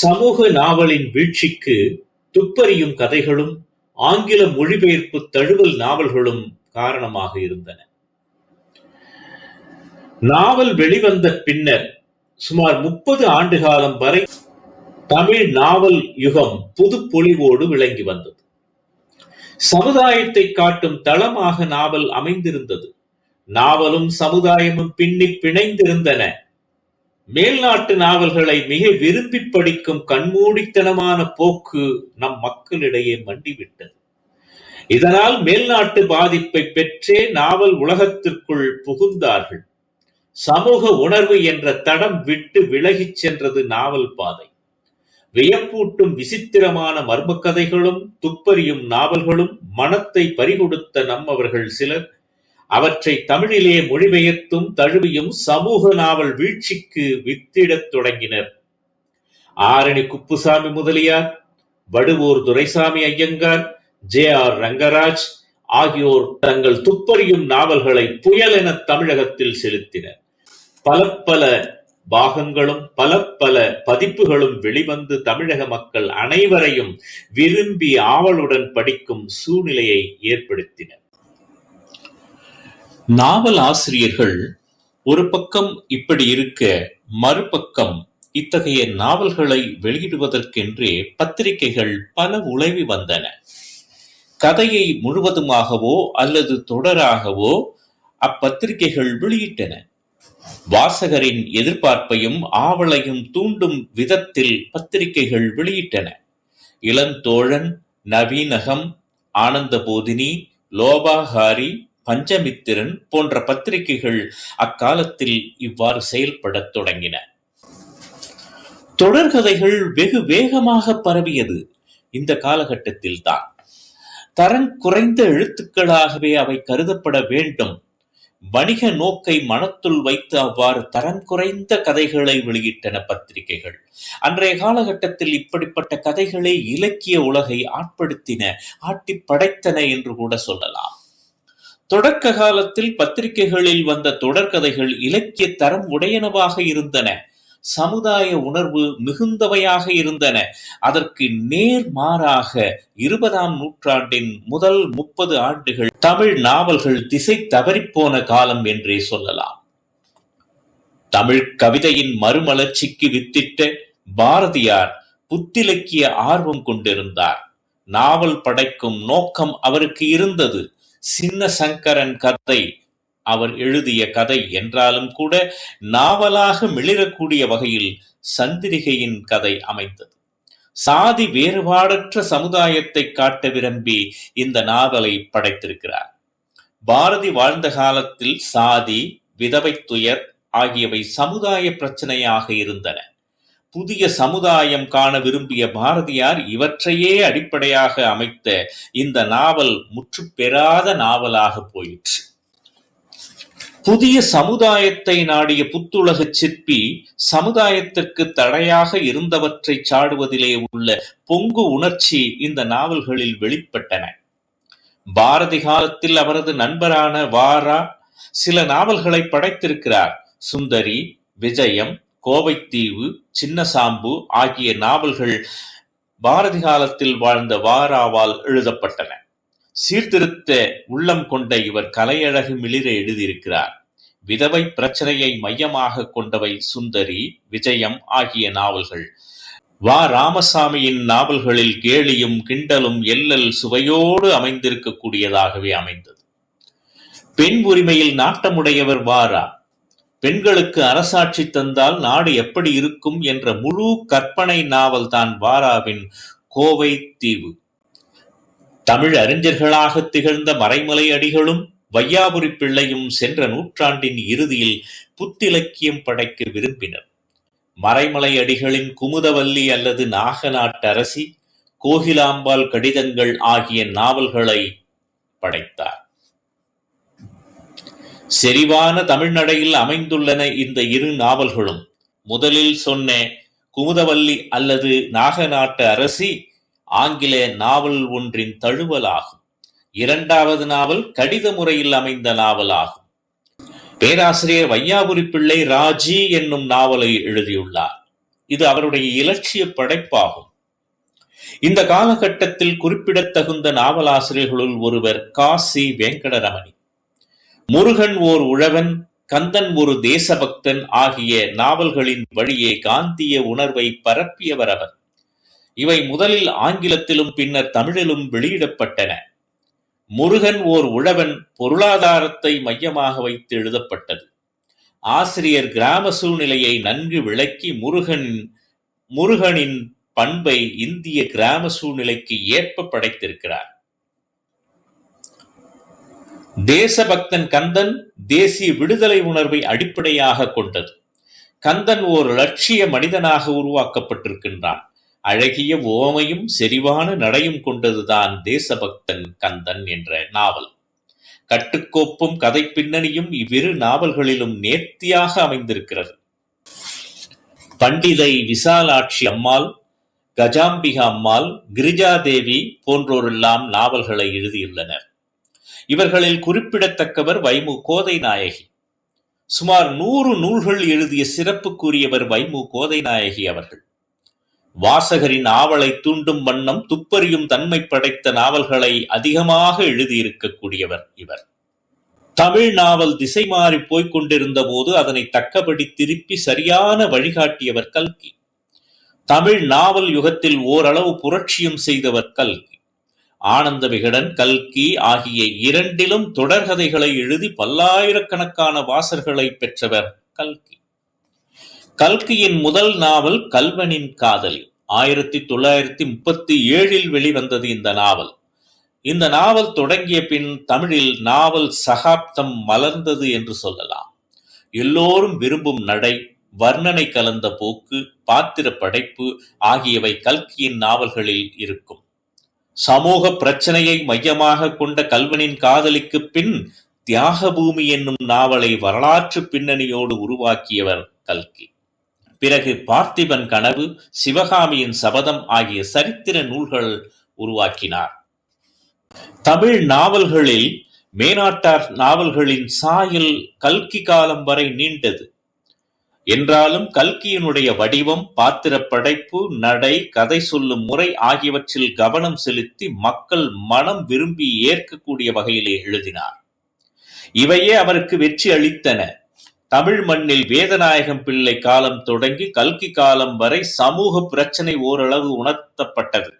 சமூக நாவலின் வீழ்ச்சிக்கு துப்பறியும் கதைகளும் ஆங்கில மொழிபெயர்ப்பு தழுவல் நாவல்களும் காரணமாக இருந்தன. நாவல் வெளிவந்த பின்னர் சுமார் முப்பது ஆண்டு காலம் வரை தமிழ் நாவல் யுகம் புதுப்பொலிவோடு விளங்கி வந்தது. சமுதாயத்தை காட்டும் தளமாக நாவல் அமைந்திருந்தது. நாவலும் சமுதாயமும் பின்னிப் பிணைந்திருந்தன. மேல்நாட்டு நாவல்களை மிக விரும்பிப் படிக்கும் கண்மூடித்தனமான போக்கு நம் மக்களிடையே மண்டிவிட்டது. இதனால் மேல்நாட்டு பாதிப்பை பெற்றே நாவல் உலகத்திற்குள் புகுந்தார்கள். சமூக உணர்வு என்ற தடம் விட்டு விலகிச் சென்றது நாவல் பாதை. வியப்பூட்டும் விசித்திரமான மர்ம கதைகளும் துப்பறியும் நாவல்களும் மனத்தை பறிகொடுத்த நம்மவர்கள் சிலர் அவற்றை தமிழிலே மொழிபெயர்த்தும் தழுவியும் சமூக நாவல் வீழ்ச்சிக்கு வித்திடத் தொடங்கினர். ஆரணி குப்புசாமி முதலியார், வடுவூர் துரைசாமி ஐயங்கார், ஜே. ஆர். ரங்கராஜ் ஆகியோர் தங்கள் துப்பறியும் நாவல்களை புயல் என தமிழகத்தில் செலுத்தினர். பல பல பாகங்களும் பல பல பதிப்புகளும் வெளிவந்து தமிழக மக்கள் அனைவரையும் விரும்பி ஆவலுடன் படிக்கும் சூழ்நிலையை ஏற்படுத்தின. நாவல் ஆசிரியர்கள் ஒரு பக்கம் இப்படி இருக்க, மறுபக்கம் இத்தகைய நாவல்களை வெளியிடுவதற்கென்றே பத்திரிகைகள் பல உலவி வந்தன. கதையை முழுவதுமாகவோ அல்லது தொடராகவோ அப்பத்திரிகைகள் வெளியிட்டன. வாசகரின் எதிர்பார்ப்பையும் ஆவலையும் தூண்டும் விதத்தில் பத்திரிகைகள் வெளியிட்டன. இளந்தோழன், நவீனகம், ஆனந்தபோதினி, லோபாகாரி, பஞ்சமித்திரன் போன்ற பத்திரிகைகள் அக்காலத்தில் இவ்வாறு செயல்படத் தொடங்கின. தொடர்கதைகள் வெகு வேகமாகப் பரவியது இந்த காலகட்டத்தில்தான். தரம் குறைந்த எழுத்துக்களாகவே அவை கருதப்பட வேண்டும். வணிக நோக்கை மனத்துள் வைத்து அவ்வாறு தரம் குறைந்த கதைகளை வெளியிட்டன பத்திரிகைகள். அன்றைய காலகட்டத்தில் இப்படிப்பட்ட கதைகளே இலக்கிய உலகை ஆட்படுத்தின, ஆட்டி படைத்தன என்று கூட சொல்லலாம். தொடக்க காலத்தில் பத்திரிகைகளில் வந்த தொடர்கதைகள் இலக்கிய தரம் உடையனவாக இருந்தன. சமுதாய உணர்வு மிகுந்தவையாக இருந்தன. அதற்கு நேர் மாறாக இருபதாம் நூற்றாண்டின் முதல் முப்பது ஆண்டுகள் தமிழ் நாவல்கள் திசை தவறிப்போன காலம் என்றே சொல்லலாம். தமிழ் கவிதையின் மறுமலர்ச்சிக்கு வித்திட்ட பாரதியார் புத்திலக்கிய ஆர்வம் கொண்டிருந்தார். நாவல் படைக்கும் நோக்கம் அவருக்கு இருந்தது. சின்ன சங்கரன் கதை அவர் எழுதிய கதை என்றாலும் கூட நாவலாக மிளிரக்கூடிய வகையில் சந்திரிகையின் கதை அமைந்தது. சாதி வேறுபாடற்ற சமுதாயத்தை காட்ட விரும்பி இந்த நாவலை படைத்திருக்கிறார். பாரதி வாழ்ந்த காலத்தில் சாதி, விதவை துயர் ஆகியவை சமுதாய பிரச்சனையாக இருந்தன. புதிய சமுதாயம் காண விரும்பிய பாரதியார் இவற்றையே அடிப்படையாக அமைத்த இந்த நாவல் முற்று பெறாத நாவலாக போயிற்று. புதிய சமுதாயத்தை நாடிய புத்துலகச் சிற்பி சமுதாயத்திற்கு தடையாக இருந்தவற்றை சாடுவதிலே உள்ள பொங்கு உணர்ச்சி இந்த நாவல்களில் வெளிப்பட்டன. பாரதி காலத்தில் அவரது நண்பரான வாரா சில நாவல்களை படைத்திருக்கிறார். சுந்தரி, விஜயம், கோவைத்தீவு, சின்னசாம்பு ஆகிய நாவல்கள் பாரதி காலத்தில் வாழ்ந்த வாராவால் எழுதப்பட்டன. சீர்திருத்த உள்ளம் கொண்ட இவர் கலையழகு மிளிர எழுதியிருக்கிறார். விதவை பிரச்சனையை மையமாகக் கொண்டவை சுந்தரி, விஜயம் ஆகிய நாவல்கள். வா ராமசாமியின் நாவல்களில் கேலியும் கிண்டலும் எள்ளல் சுவையோடு அமைந்திருக்கக்கூடியதாகவே அமைந்தது. பெண் உரிமையில் நாட்டமுடையவர் வாரா பெண்களுக்கு அரசாட்சி தந்தால் நாடு எப்படி இருக்கும் என்ற முழு கற்பனை நாவல்தான் கோவை தீவு தமிழ் அறிஞர்களாகத் திகழ்ந்த மறைமலை அடிகளும் வையாபுரிப் பிள்ளையும் சென்ற நூற்றாண்டின் இறுதியில் புத்திலக்கியம் படைக்க விரும்பினர். மறைமலை அடிகளின் குமுதவல்லி அல்லது நாகநாட்டு அரசி கோகிலாம்பாள் கடிதங்கள் ஆகிய நாவல்களை படைத்தார். செறிவான தமிழ்நடையில் அமைந்துள்ளன இந்த இரு நாவல்களும். முதலில் சொன்ன குமுதவல்லி அல்லது நாகநாட்டு அரசி ஆங்கில நாவல் ஒன்றின் தழுவலாகும். இரண்டாவது நாவல் கடித முறையில் அமைந்த நாவலாகும். பேராசிரியர் வையாபுரி பிள்ளை ராஜி என்னும் நாவலை எழுதியுள்ளார். இது அவருடைய இலட்சிய படைப்பாகும் இந்த காலகட்டத்தில் குறிப்பிடத்தகுந்த நாவலாசிரியர்களுள் ஒருவர் காசி வெங்கடரமணி முருகன் ஓர் உழவன் கந்தன் ஒரு தேசபக்தன் ஆகிய நாவல்களின் வழியே காந்திய உணர்வை பரப்பியவர் அவர் இவை முதலில் ஆங்கிலத்திலும் பின்னர் தமிழிலும் வெளியிடப்பட்டன. முருகன் ஓர் உழவன் பொருளாதாரத்தை மையமாக வைத்து எழுதப்பட்டது. ஆசிரியர் கிராம சூழ்நிலையை நன்கு விளக்கி முருகனின் முருகனின் பண்பை இந்திய கிராம சூழ்நிலைக்கு ஏற்ப படைத்திருக்கிறார். தேசபக்தன் கந்தன் தேசிய விடுதலை உணர்வை அடிப்படையாக கொண்டது. கந்தன் ஓர் லட்சிய மனிதனாக உருவாக்கப்பட்டிருக்கின்றான். அழகிய ஓமையும் செறிவான நடையும் கொண்டதுதான் தேசபக்தன் கந்தன் என்ற நாவல். கட்டுக்கோப்பும் கதை பின்னணியும் இவ்விரு நாவல்களிலும் நேர்த்தியாக அமைந்திருக்கிறது. பண்டிதை விசாலாட்சி அம்மாள் கஜாம்பிகா அம்மாள் கிரிஜாதேவி போன்றோரெல்லாம் நாவல்களை எழுதியுள்ளனர். இவர்களில் குறிப்பிடத்தக்கவர் வைமு கோதை நாயகி சுமார் நூறு நூல்கள் எழுதிய சிறப்புக்குரியவர் வைமு கோதை நாயகி அவர்கள். வாசகரின் ஆவலை தூண்டும் வண்ணம் துப்பறியும் தன்மை படைத்த நாவல்களை அதிகமாக எழுதியிருக்கக்கூடியவர் இவர். தமிழ் நாவல் திசை மாறி போய்க் கொண்டிருந்த போது அதனை தக்கபடி திருப்பி சரியான வழிகாட்டியவர் கல்கி. தமிழ் நாவல் யுகத்தில் ஓரளவு புரட்சியும் செய்தவர் கல்கி. ஆனந்த விகடன் கல்கி ஆகிய இரண்டிலும் தொடர்கதைகளை எழுதி பல்லாயிரக்கணக்கான வாசர்களை பெற்றவர் கல்கி. கல்கியின் முதல் நாவல் கல்வனின் காதலி. ஆயிரத்தி தொள்ளாயிரத்தி முப்பத்தி ஏழில் வெளிவந்தது இந்த நாவல். இந்த நாவல் தொடங்கிய பின் தமிழில் நாவல் சகாப்தம் மலர்ந்தது என்று சொல்லலாம். எல்லோரும் விரும்பும் நடை வர்ணனை கலந்த போக்கு பாத்திர படைப்பு ஆகியவை கல்கியின் நாவல்களில் இருக்கும். சமூக பிரச்சனையை மையமாக கொண்ட கல்வனின் காதலிக்கு பின் தியாகபூமி என்னும் நாவலை வரலாற்று பின்னணியோடு உருவாக்கியவர் கல்கி. பிறகு பார்த்திபன் கனவு சிவகாமியின் சபதம் ஆகிய சரித்திர நூல்கள் உருவாக்கினார். தமிழ் நாவல்களில் மேனாட்டார் நாவல்களின் சாயல் கல்கி காலம் வரை நீண்டது. என்றாலும் கல்கியினுடைய வடிவம் பாத்திர படைப்பு நடை கதை சொல்லும் முறை ஆகியவற்றில் கவனம் செலுத்தி மக்கள் மனம் விரும்பி ஏற்கக்கூடிய வகையிலே எழுதினார். இவையே அவருக்கு வெற்றி அளித்தன. தமிழ் மண்ணில் வேதநாயகம் பிள்ளை காலம் தொடங்கி கல்கி காலம் வரை சமூக பிரச்சனை ஓரளவு உணர்த்தப்பட்டது.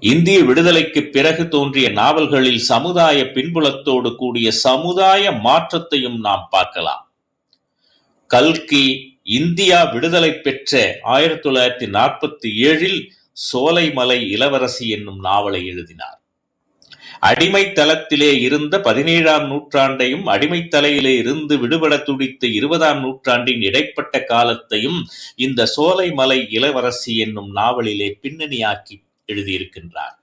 இந்திய விடுதலைக்கு பிறகு தோன்றிய நாவல்களில் சமுதாய பின்புலத்தோடு கூடிய சமுதாய மாற்றத்தையும் நாம் பார்க்கலாம். கல்கி இந்தியா விடுதலை பெற்ற ஆயிரத்தி தொள்ளாயிரத்தி நாற்பத்தி ஏழில் சோலைமலை இளவரசி என்னும் நாவலை எழுதினார். அடிமைத்தலத்திலே இருந்த பதினேழாம் நூற்றாண்டையும் அடிமைத்தலையிலே இருந்து விடுபட துடித்த இருபதாம் நூற்றாண்டின் இடைப்பட்ட காலத்தையும் இந்த சோலைமலை இளவரசி என்னும் நாவலிலே பின்னணியாக்கி எழுதியிருக்கின்றார்.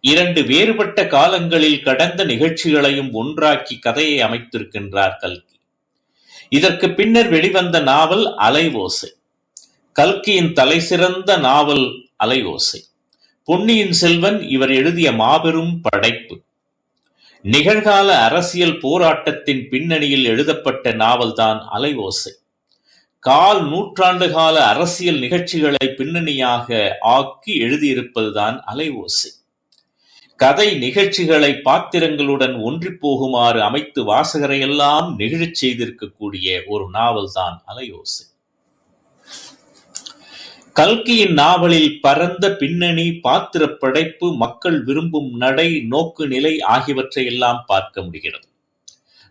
இரண்டு வேறுபட்ட காலங்களில் கடந்த நிகழ்ச்சிகளையும் ஒன்றாக்கி கதையை அமைத்திருக்கின்றார் கல்கி. இதற்கு பின்னர் வெளிவந்த நாவல் அலைவோசை. கல்கியின் தலைசிறந்த நாவல் அலைவோசை. பொன்னியின் செல்வன் இவர் எழுதிய மாபெரும் படைப்பு. நிகழ்கால அரசியல் போராட்டத்தின் பின்னணியில் எழுதப்பட்ட நாவல்தான் அலைவோசை. கால் நூற்றாண்டு கால அரசியல் நிகழ்ச்சிகளை பின்னணியாக ஆக்கி எழுதியிருப்பதுதான் அலைவோசை. கதை நிகழ்ச்சிகளை பாத்திரங்களுடன் ஒன்றிப் போகுமாறு அமைத்து வாசகரையெல்லாம் நெகிழச் செய்திருக்கக்கூடிய ஒரு நாவல்தான் அலையோசை. கல்கியின் நாவலில் பரந்த பின்னணி பாத்திர படைப்பு மக்கள் விரும்பும் நடை நோக்கு நிலை ஆகியவற்றை எல்லாம் பார்க்க முடிகிறது.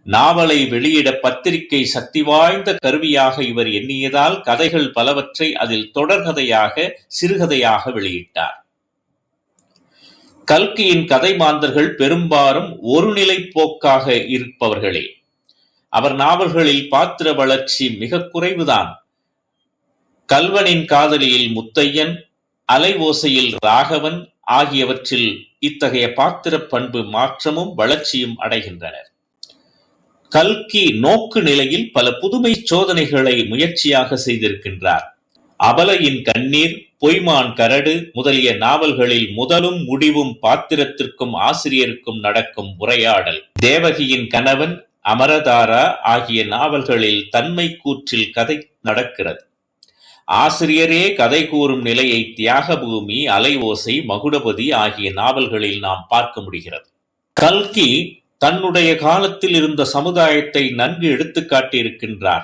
நாவலை வெளியிட பத்திரிகை சக்தி வாய்ந்த கருவியாக இவர் எண்ணியதால் கதைகள் பலவற்றை அதில் தொடர்கதையாக சிறுகதையாக வெளியிட்டார். கல்கியின் கதை மாந்தர்கள் பெரும்பாலும் ஒருநிலை போக்காக இருப்பவர்களே. அவர் நாவல்களில் பாத்திர வளர்ச்சி மிக குறைவுதான். கல்வனின் காதலியில் முத்தையன் அலை ஓசையில் ராகவன் ஆகியவற்றில் இத்தகைய பாத்திர பண்பு மாற்றமும் வளர்ச்சியும் அடைகின்றனர். கல்கி நோக்கு நிலையில் பல புதுமை சோதனைகளை முயற்சியாக செய்திருக்கின்றார். அபலையின் கண்ணீர் பொய்மான் கரடு முதலிய நாவல்களில் முதலும் முடிவும் பாத்திரத்திற்கும் ஆசிரியருக்கும் நடக்கும் உரையாடல். தேவகியின் கணவன் அமரதாரா ஆகிய நாவல்களில் தன்மை கூற்றில் கதை நடக்கிறது. ஆசிரியரே கதை கூறும் நிலையை தியாகபூமி அலைவோசை மகுடபதி ஆகிய நாவல்களில் நாம் பார்க்க முடிகிறது. கல்கி தன்னுடைய காலத்தில் இருந்த சமுதாயத்தை நன்கு எடுத்துக் காட்டியிருக்கின்றார்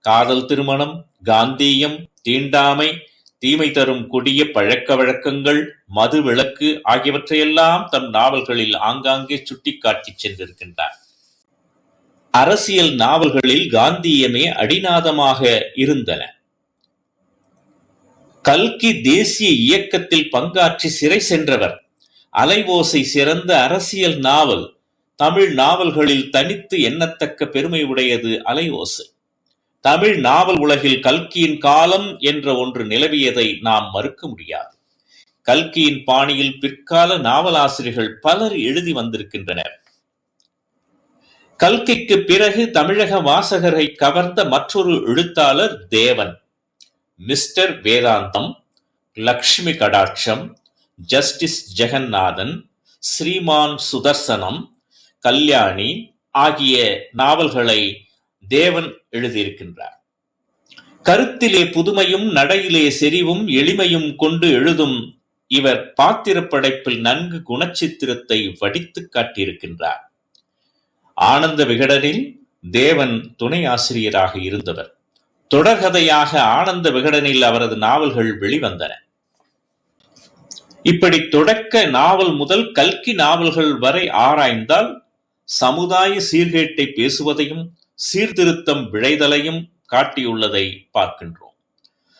காதல் திருமணம் காந்தீயம் தீண்டாமை தீமை தரும் கொடிய பழக்க வழக்கங்கள் மது விளக்கு ஆகியவற்றையெல்லாம் தம் நாவல்களில் ஆங்காங்கே சுட்டிக்காட்டிச் சென்றிருக்கின்றார். அரசியல் நாவல்களில் காந்தியமே அடிநாதமாக இருந்தன. கல்கி தேசிய இயக்கத்தில் பங்காற்றி சிறை சென்றவர். அலைவோசை சிறந்த அரசியல் நாவல். தமிழ் நாவல்களில் தனித்து எண்ணத்தக்க பெருமை உடையது அலைவோசை. தமிழ் நாவல் உலகில் கல்கியின் காலம் என்ற ஒன்று நிலவியதை நாம் மறுக்க முடியாது. கல்கியின் பாணியில் பிற்கால நாவலாசிரியர்கள் பலர் எழுதி வந்திருக்கின்றனர். கல்கிக்கு பிறகு தமிழக வாசகரை கவர்ந்த மற்றொரு எழுத்தாளர் தேவன். மிஸ்டர் வேதாந்தம் லக்ஷ்மி கடாட்சம் ஜஸ்டிஸ் ஜெகநாதன் ஸ்ரீமான் சுதர்சனம் கல்யாணி ஆகிய நாவல்களை தேவன் எழுதியிருக்கின்றார். கருத்திலே புதுமையும் நடையிலே செறிவும் எளிமையும் கொண்டு எழுதும் இவர் பாத்திரப்படைப்பில் நன்கு குணச்சித்திரத்தை வடித்து காட்டியிருக்கின்றார். ஆனந்த விகடனில் தேவன் துணை ஆசிரியராக இருந்தவர். தொடர்கதையாக ஆனந்த விகடனில் அவரது நாவல்கள் வெளிவந்தன. இப்படி தொடக்க நாவல் முதல் கல்கி நாவல்கள் வரை ஆராய்ந்தால் சமுதாய சீர்கேட்டை பேசுவதையும் சீர்திருத்தம் விளைதலையும் காட்டியுள்ளதை பார்க்கின்றோம்.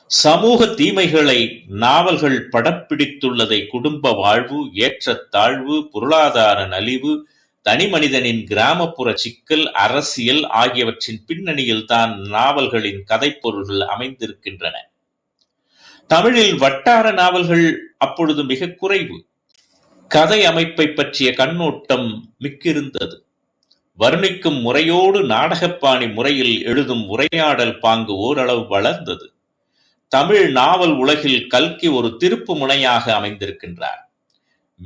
சமூக தீமைகளை நாவல்கள் படப்பிடித்துள்ளதை குடும்ப வாழ்வு ஏற்றத்தாழ்வு பொருளாதார நலிவு தனிமனிதனின் கிராமப்புற சிக்கல் அரசியல் ஆகியவற்றின் பின்னணியில் தான் நாவல்களின் கதைப்பொருள்கள் அமைந்திருக்கின்றன. தமிழில் வட்டார நாவல்கள் அப்பொழுது மிக குறைவு. கதை அமைப்பை பற்றிய கண்ணோட்டம் மிக்கிருந்தது. வர்ணிக்கும் முறையோடு நாடகப்பாணி முறையில் எழுதும் உரையாடல் பாங்கு ஓரளவு வளர்ந்தது. தமிழ் நாவல் உலகில் கல்கி ஒரு திருப்பு முனையாக அமைந்திருக்கின்றார்.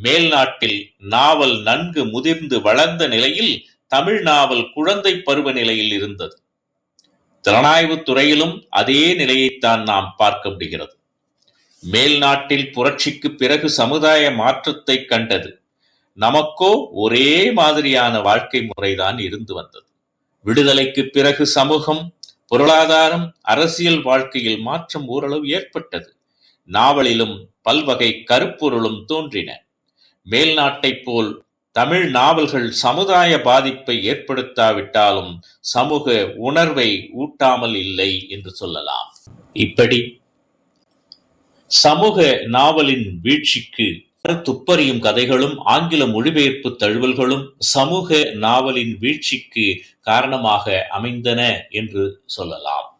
மேல்நாட்டில் நாவல் நன்கு முதிர்ந்து வளர்ந்த நிலையில் தமிழ் நாவல் குழந்தை பருவ நிலையில் இருந்தது. திறனாய்வு துறையிலும் அதே நிலையைத்தான் நாம் பார்க்க முடிகிறது. மேல்நாட்டில் புரட்சிக்கு பிறகு சமுதாய மாற்றத்தை கண்டது. நமக்கோ ஒரே மாதிரியான வாழ்க்கை முறைதான் இருந்து வந்தது. விடுதலைக்கு பிறகு சமூகம் பொருளாதாரம் அரசியல் வாழ்க்கையில் மாற்றம் ஓரளவு ஏற்பட்டது. நாவலிலும் பல்வகை கருப்பொருளும் தோன்றின. மேல்நாட்டைப் போல் தமிழ் நாவல்கள் சமுதாய பாதிப்பை ஏற்படுத்தாவிட்டாலும் சமூக உணர்வை ஊட்டாமல் இல்லை என்று சொல்லலாம். இப்படி சமூக நாவலின் வீழ்ச்சிக்கு துப்பறியும் கதைகளும் ஆங்கில மொழிபெயர்ப்பு தழுவல்களும் சமூக நாவலின் வீழ்ச்சிக்கு காரணமாக அமைந்தன என்று சொல்லலாம்.